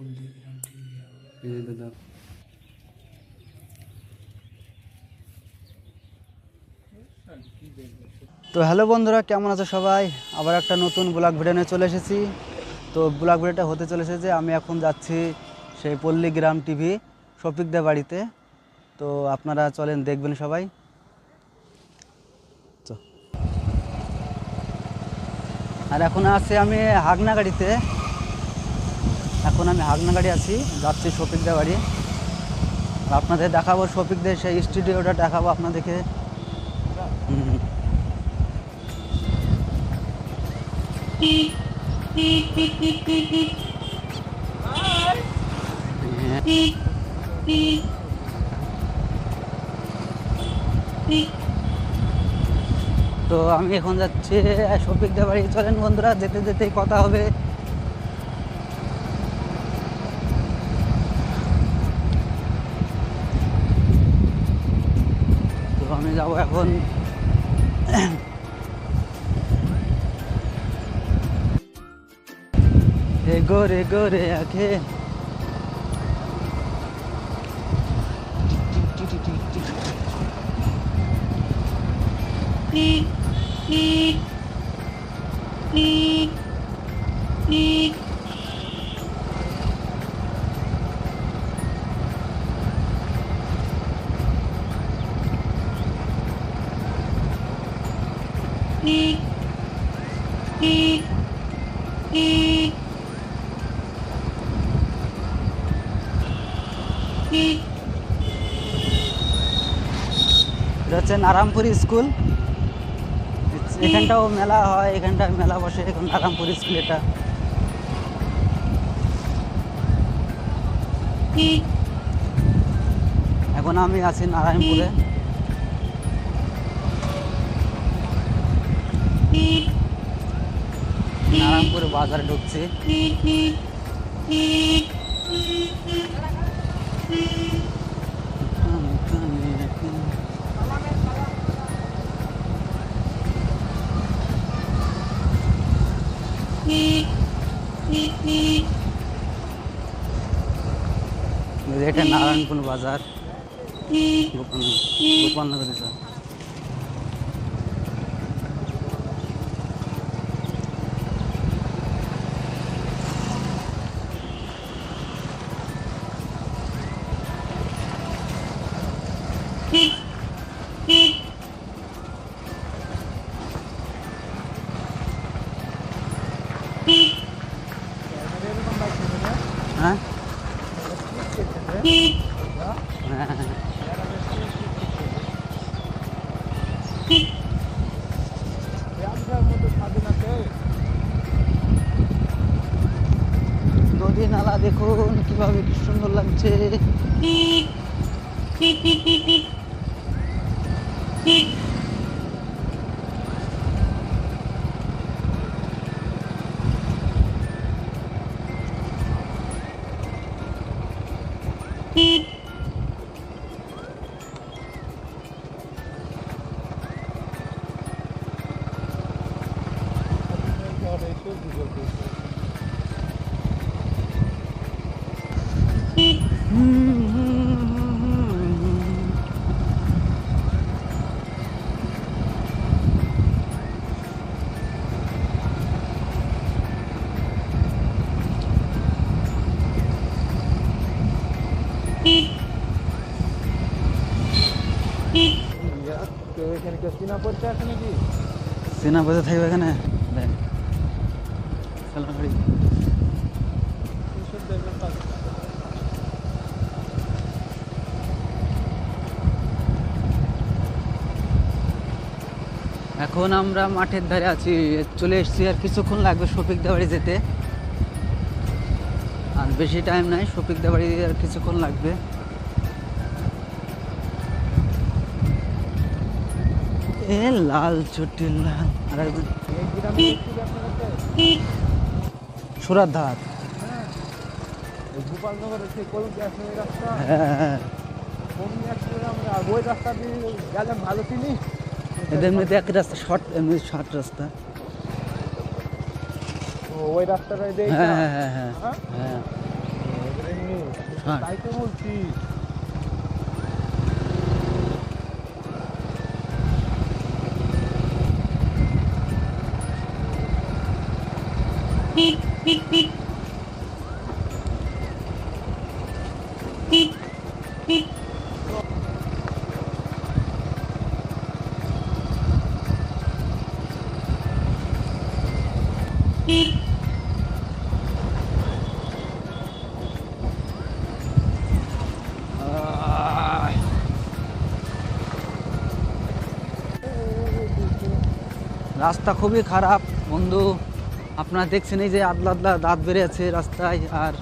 তো হ্যালো বন্ধুরা, কেমন আছো সবাই? আবার একটা নতুন ব্লগ ভিডিও নিয়ে চলে এসেছি। তো ব্লগ ভিডিওটা হতে চলেছে যে আমি এখন যাচ্ছি সেই পল্লীগ্রাম টিভি শফিকদের বাড়িতে। তো আপনারা চলেন, দেখবেন সবাই। আর এখন আছি আমি হাগনা গাড়িতে। এখন আমি হাগনা গাড়ি আছি, যাচ্ছি শফিকদের বাড়ি। আপনাদের দেখাবো শফিকদের সেই স্টুডিওটা, দেখাবো আপনাদেরকে। তো আমি এখন যাচ্ছি, শফিকদের বাড়ি। চলেন বন্ধুরা, যেতে যেতেই কথা হবে তো আমি যাব এখন হে গোরে গোরে আখে এটা হচ্ছে নারায়ণপুরি স্কুল। এখানটাও মেলা হয় এখানটায় মেলা বসে এখন নারায়ণপুরি স্কুল এটা। এখন আমি আছি নারায়ণপুরে। নারায়ণপুরে বাজারে ঢুকছি। এটা নারায়ণপুর বাজার গোপালনগরে। স্যার হ্যাঁ হ্যাঁ নদী নালা দেখুন কীভাবে কি সুন্দর লাগছে। এখানে বোঝা থাকবে এখানে? এখন আমরা মাঠের ধারে আছি। চলে এসেছি আর কিছুক্ষণ লাগবে শফিক দাবাড়ি যেতে। আর বেশি টাইম নাই, শফিক বাড়ি আর কিছুক্ষণ লাগবে। এ লাল চুটি লাল আর সুরার ধার গোপালনগরের সেই কলম রাস্তা। হ্যাঁ। ওই রাস্তা দিয়ে গেলে ভালো চিনি এদের এক রাস্তা শর্ট এমনি শর্ট রাস্তা। ওই হ্যাঁ হ্যাঁ হ্যাঁ হ্যাঁ হ্যাঁ? হ্যাঁ। হ্যাঁ। তাই তো বলছি। রাস্তা খুবই খারাপ বন্ধু। আপনারা দেখছেন এই যে আদলা আদলা দাঁত বেড়ে আছে রাস্তায় আর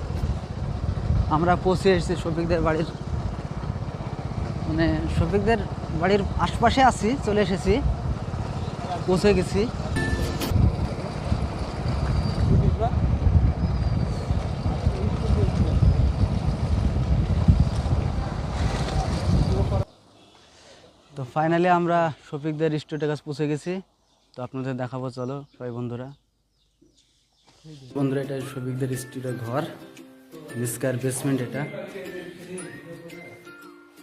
আমরা পৌঁছে এসেছি শফিকদের বাড়ির। মানে শফিকদের বাড়ির আশপাশে আছি, চলে এসেছি। পৌঁছে গেছি। তো ফাইনালি আমরা শফিকদের স্টুডিওর কাছে পৌঁছে গেছি। তো আপনাদের দেখাবো, চলো, সবাই বন্ধুরা। বন্ধুরা এটা সবিকদের স্টুডিওর ঘর। নিষ্কার বেসমেন্ট এটা।